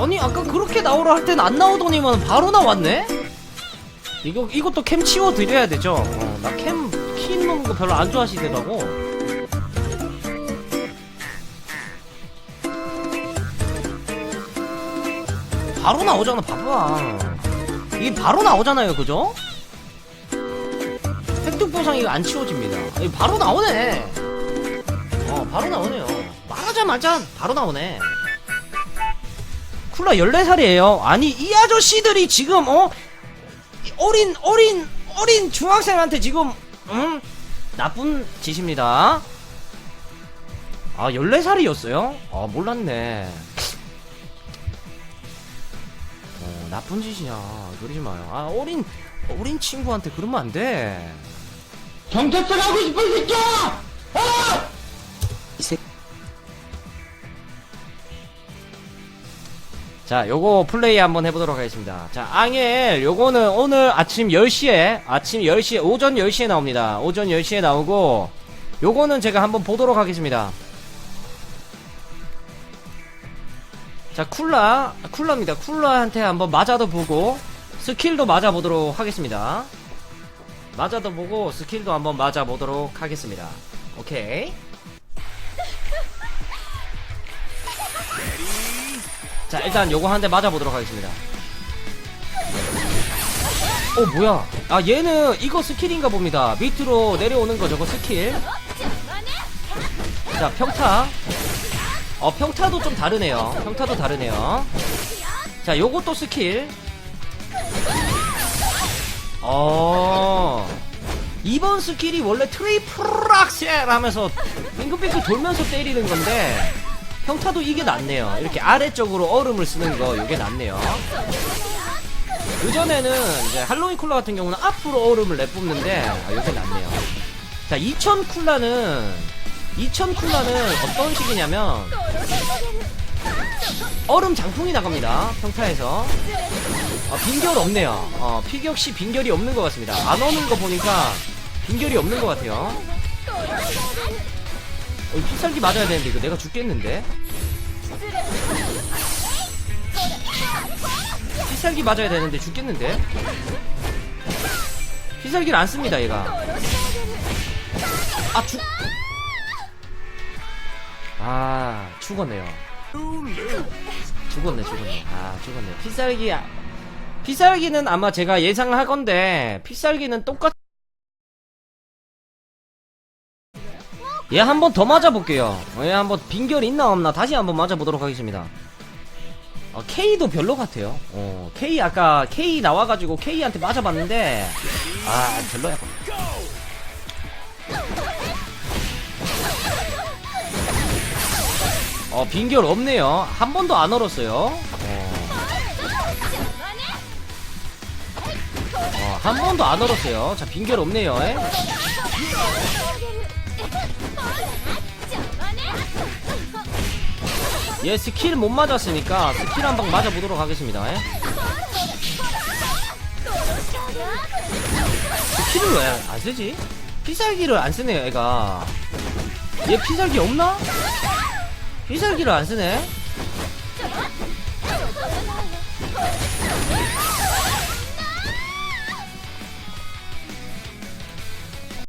아니 아까 그렇게 나오라 할 땐 안 나오더니만 바로 나왔네? 이거 이것도 캠 치워 드려야 되죠? 어, 나캠 키 있는 거 별로 안 좋아하시더라고. 바로 나오잖아, 봐봐. 이게 바로 나오잖아요, 그죠? 획득 보상 이거 안 치워집니다. 이거 바로 나오네. 어, 바로 나오네요. 말하자마자 바로 나오네. 쿨라 14살이에요. 아니, 이 아저씨들이 지금, 어? 이 어린, 어린, 어린 중학생한테 지금, 음? 나쁜 짓입니다. 아, 14살이었어요? 아, 몰랐네. 어, 나쁜 짓이야. 그러지 마요. 아, 어린, 어린 친구한테 그러면 안 돼. 경찰서 가고 이 새끼야! 자, 요거 플레이 한번 해보도록 하겠습니다. 자, 앙엘, 요거는 오늘 아침 10시에, 아침 10시에, 오전 10시에 나옵니다. 오전 10시에 나오고, 요거는 제가 한번 보도록 하겠습니다. 자, 쿨라, 쿨라입니다. 쿨라한테 한번 맞아도 보고, 스킬도 맞아보도록 하겠습니다. 맞아도 보고, 스킬도 한번 맞아보도록 하겠습니다. 오케이. 자 일단 요거 한 대 맞아보도록 하겠습니다. 어 뭐야? 아 얘는 이거 스킬인가 봅니다. 밑으로 내려오는 거 저거 스킬. 자 평타. 어 평타도 좀 다르네요. 평타도 다르네요. 자 요것도 스킬. 어. 이번 스킬이 원래 트리플 악셀 하면서 빙글빙글 돌면서 때리는 건데 평타도 이게 낫네요. 이렇게 아래쪽으로 얼음을 쓰는 거 이게 낫네요. 그전에는 이제 할로윈 쿨라 같은 경우는 앞으로 얼음을 내뿜는데 아, 이게 낫네요. 자, 2000 쿨라는 2000 쿨라는 어떤 식이냐면 얼음 장풍이 나갑니다. 평타에서 어, 빈결 없네요. 어, 피격시 빈결이 없는 것 같습니다. 안 오는 거 보니까 빈결이 없는 것 같아요. 어, 이 필살기 맞아야 되는데 이거 내가 죽겠는데? 필살기 맞아야 되는데 죽겠는데? 필살기를 안 씁니다 얘가 아 죽... 아 죽었네요 죽었네 죽었네 아 죽었네 필살기 필살기는 아마 제가 예상을 할 건데 필살기는 똑같 얘 한 번 더 맞아볼게요. 얘 한 번 빈결 있나 없나 다시 한번 맞아보도록 하겠습니다. 어, K도 별로 같아요. 어, K 아까 K 나와가지고 K한테 맞아봤는데 아 별로야. 어 빈결 없네요. 한 번도 안 얼었어요. 어. 어, 한 번도 안 얼었어요. 자, 빈결 없네요. 에? 얘 스킬 못 맞았으니까 스킬 한 방 맞아보도록 하겠습니다. 에? 스킬을 왜 안 쓰지? 피살기를 안 쓰네요, 애가. 얘 피살기 없나? 피살기를 안 쓰네?